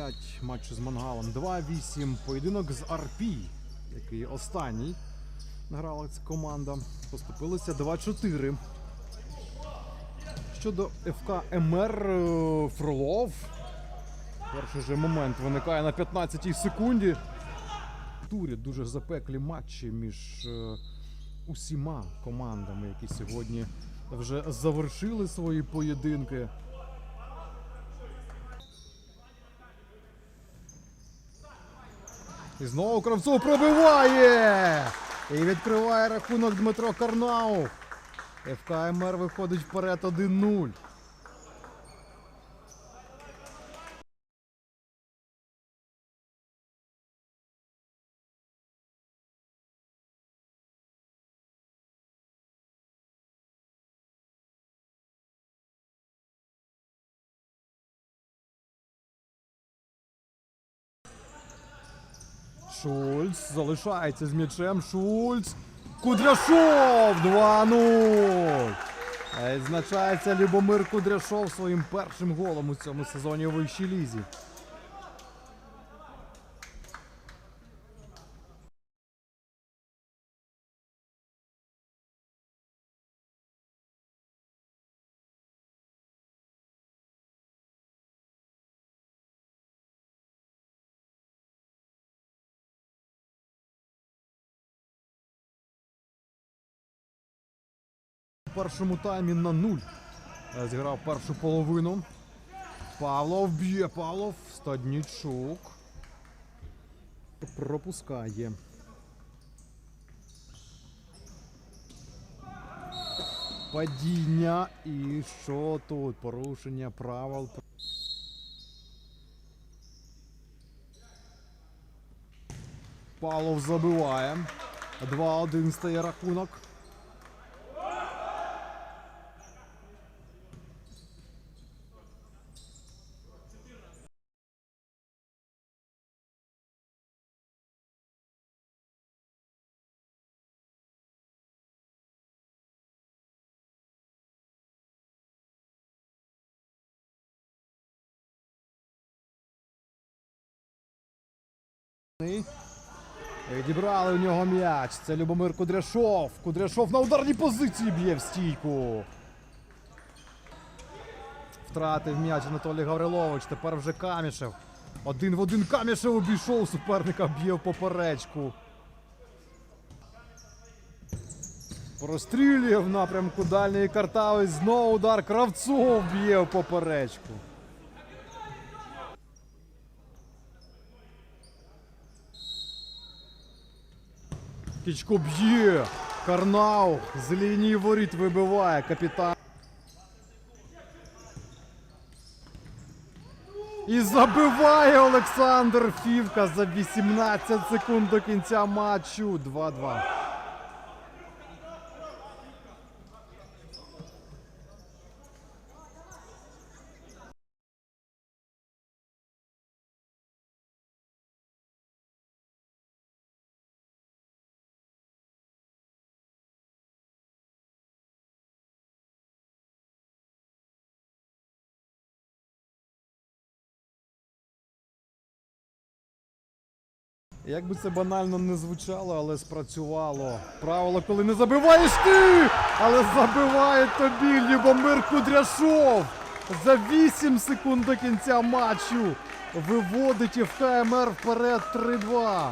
5 матчу з Мангалом 2-8. Поєдинок з Арпі, який останній грала ця команда. Поступилися 2-4. Щодо ФК МР е, Фролов. Перший же момент виникає на 15-й секунді. Турі дуже запеклі матчі між е, усіма командами, які сьогодні вже завершили свої поєдинки. І знову Кравцов пробиває! І відкриває рахунок Дмитро Карнау. ФК МР виходить вперед 1-0. Шульц залишається з м'ячем. Шульц. Кудряшов 2-0. Е, Відзначається Любомир Кудряшов своїм першим голом у цьому сезоні у вищій лізі. Першому таймі на нуль. Е, Зіграв першу половину. Павлов б'є Павлов. Стаднічук. Пропускає. Падіння. І що тут? Порушення правил. Павлов забиває. 2-1 стає рахунок. Відібрали у нього м'яч. Це Любомир Кудряшов. Кудряшов на ударній позиції б'є в стійку. Втратив м'яч Анатолій Гаврилович. Тепер вже Камішев. Один в один Камішев обійшов суперника, б'є в поперечку. Прострілює в напрямку дальньої картави. Знову удар Кравцов б'є в поперечку. Кічко б'є. Карнау з лінії воріт вибиває капітан. І забиває Олександр Фівка за 18 секунд до кінця матчу. 2-2. Як би це банально не звучало, але спрацювало. Правило, коли не забиваєш ти, але забиває тобі Любомир Кудряшов. За 8 секунд до кінця матчу виводить ФКМР вперед 3-2.